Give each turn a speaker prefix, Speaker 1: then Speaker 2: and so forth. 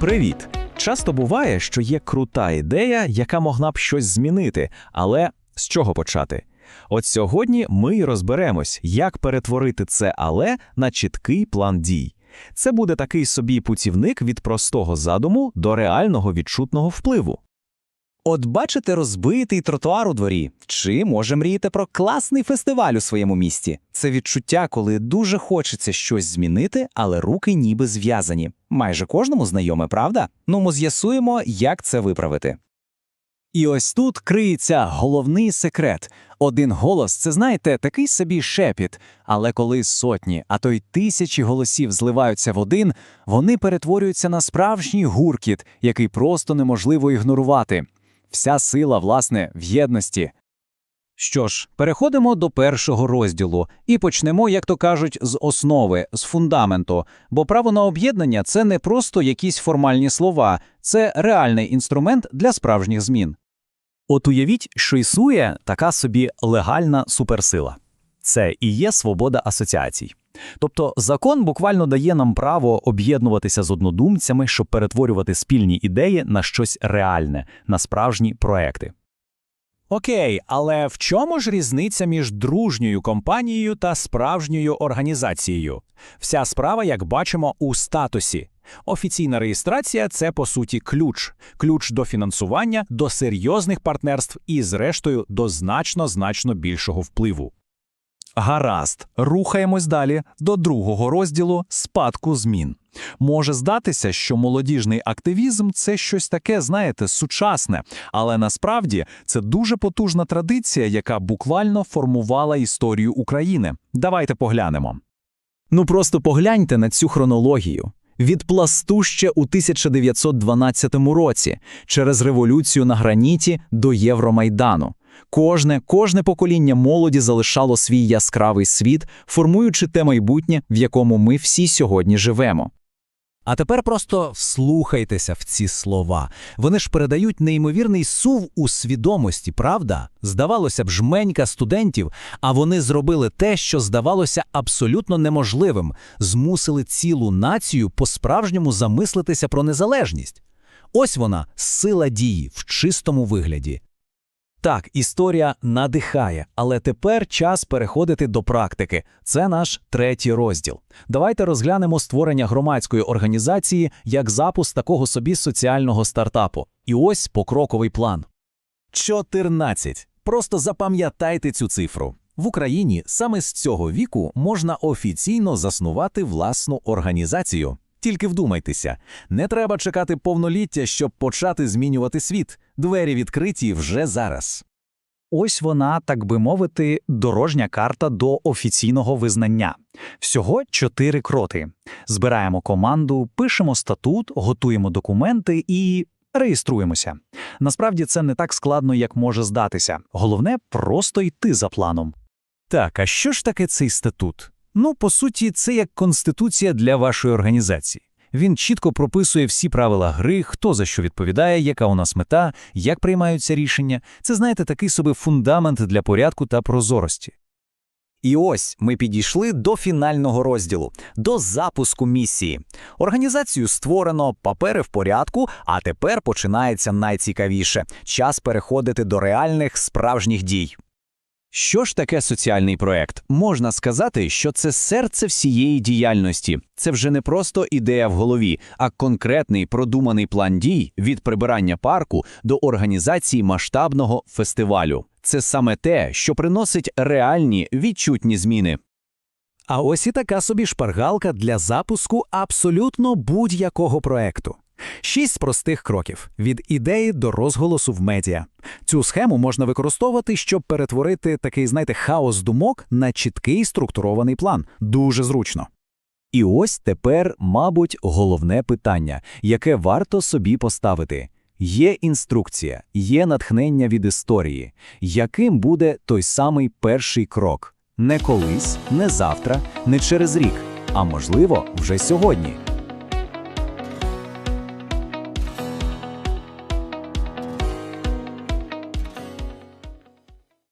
Speaker 1: Привіт! Часто буває, що є крута ідея, яка могла б щось змінити, але з чого почати? От сьогодні ми й розберемось, як перетворити це але на чіткий план дій. Це буде такий собі путівник від простого задуму до реального відчутного впливу.
Speaker 2: От бачите розбитий тротуар у дворі, чи може мрієте про класний фестиваль у своєму місті. Це відчуття, коли дуже хочеться щось змінити, але руки ніби зв'язані. Майже кожному знайоме, правда? Ну, ми з'ясуємо, як це виправити. І ось тут криється головний секрет. Один голос це, знаєте, такий собі шепіт, але коли сотні, а то й тисячі голосів зливаються в один, вони перетворюються на справжній гуркіт, який просто неможливо ігнорувати. Вся сила, власне, в єдності. Що ж, переходимо до першого розділу і почнемо, як то кажуть, з основи, з фундаменту. Бо право на об'єднання це не просто якісь формальні слова, це реальний інструмент для справжніх змін.
Speaker 1: От уявіть, що існує така собі легальна суперсила. Це і є свобода асоціацій. Тобто закон буквально дає нам право об'єднуватися з однодумцями, щоб перетворювати спільні ідеї на щось реальне, на справжні проекти.
Speaker 3: Окей, але в чому ж різниця між дружньою компанією та справжньою організацією? Вся справа, як бачимо, у статусі. Офіційна реєстрація це по суті ключ, ключ до фінансування, до серйозних партнерств і, зрештою, до значно значно більшого впливу.
Speaker 4: Гаразд, рухаємось далі до другого розділу спадку змін. Може здатися, що молодіжний активізм це щось таке, знаєте, сучасне, але насправді це дуже потужна традиція, яка буквально формувала історію України. Давайте поглянемо.
Speaker 1: Ну просто погляньте на цю хронологію. Від пласту ще у 1912 році, через революцію на граніті до Євромайдану. Кожне, кожне покоління молоді залишало свій яскравий світ, формуючи те майбутнє, в якому ми всі сьогодні живемо.
Speaker 3: А тепер просто вслухайтеся в ці слова. Вони ж передають неймовірний сув у свідомості, правда? Здавалося б, жменька студентів, а вони зробили те, що здавалося абсолютно неможливим, змусили цілу націю по-справжньому замислитися про незалежність. Ось вона, сила дії в чистому вигляді.
Speaker 1: Так, історія надихає, але тепер час переходити до практики. Це наш третій розділ. Давайте розглянемо створення громадської організації як запуск такого собі соціального стартапу. І ось покроковий план. 14. Просто запам'ятайте цю цифру. В Україні саме з цього віку можна офіційно заснувати власну організацію. Тільки вдумайтеся, не треба чекати повноліття, щоб почати змінювати світ. Двері відкриті вже зараз.
Speaker 2: Ось вона, так би мовити, дорожня карта до офіційного визнання. Всього чотири кроки. Збираємо команду, пишемо статут, готуємо документи і реєструємося. Насправді це не так складно, як може здатися. Головне просто йти за планом.
Speaker 1: Так, а що ж таке цей статут? Ну, по суті, це як конституція для вашої організації. Він чітко прописує всі правила гри, хто за що відповідає, яка у нас мета, як приймаються рішення. Це, знаєте, такий собі фундамент для порядку та прозорості.
Speaker 2: І ось ми підійшли до фінального розділу, до запуску місії. Організацію створено, папери в порядку, а тепер починається найцікавіше час переходити до реальних справжніх дій.
Speaker 1: Що ж таке соціальний проект? Можна сказати, що це серце всієї діяльності. Це вже не просто ідея в голові, а конкретний продуманий план дій від прибирання парку до організації масштабного фестивалю. Це саме те, що приносить реальні відчутні зміни.
Speaker 3: А ось і така собі шпаргалка для запуску абсолютно будь-якого проекту. Шість простих кроків від ідеї до розголосу в медіа. Цю схему можна використовувати, щоб перетворити такий, знаєте, хаос думок на чіткий структурований план. Дуже зручно.
Speaker 1: І ось тепер, мабуть, головне питання, яке варто собі поставити. Є інструкція, є натхнення від історії. Яким буде той самий перший крок? Не колись, не завтра, не через рік, а можливо, вже сьогодні.